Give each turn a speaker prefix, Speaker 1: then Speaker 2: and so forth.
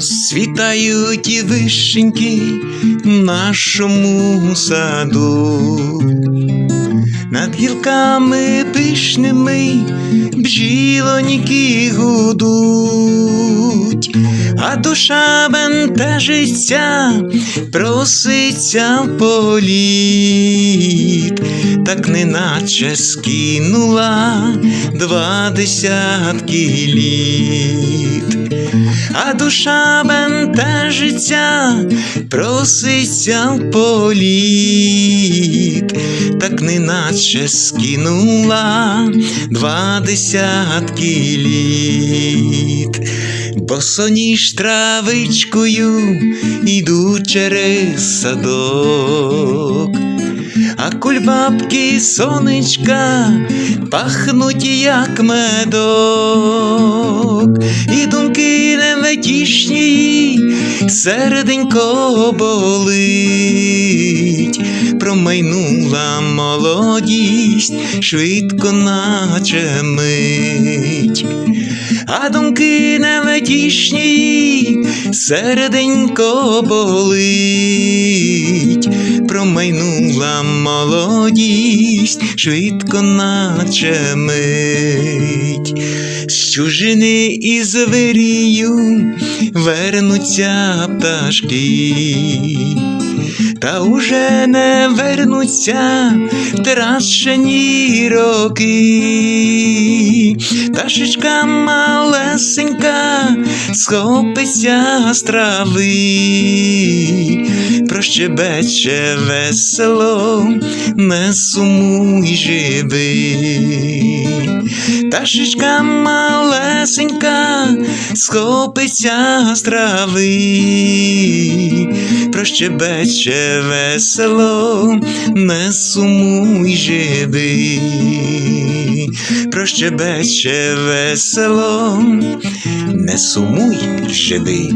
Speaker 1: Цвітають і вишеньки нашому саду. Над гілками пишними бджілоніки гудуть, а душа бентежиться, проситься в політ, так неначе скинула два десятки літ. А душа бентежиться, проситься в політ, так неначе скинула два десятки літ, босоніж травичкою іду через садок. А кульбабки сонечка пахнуть як медок, і думки невтішні, серденько болить, промайнула молодість, швидко наче мить. А думки невтішні, серденько болить, промайнула молодість, швидко наче мить. З чужини і звирію вернуться пташки. Та уже не вернуться втрачені роки, Пташечка малесенька схопиться з прощебече весело, не сумуй живи. Пташечка малесенька схопиться з прощебече весело, не сумуй живи, прощебече весело, не сумуй живи.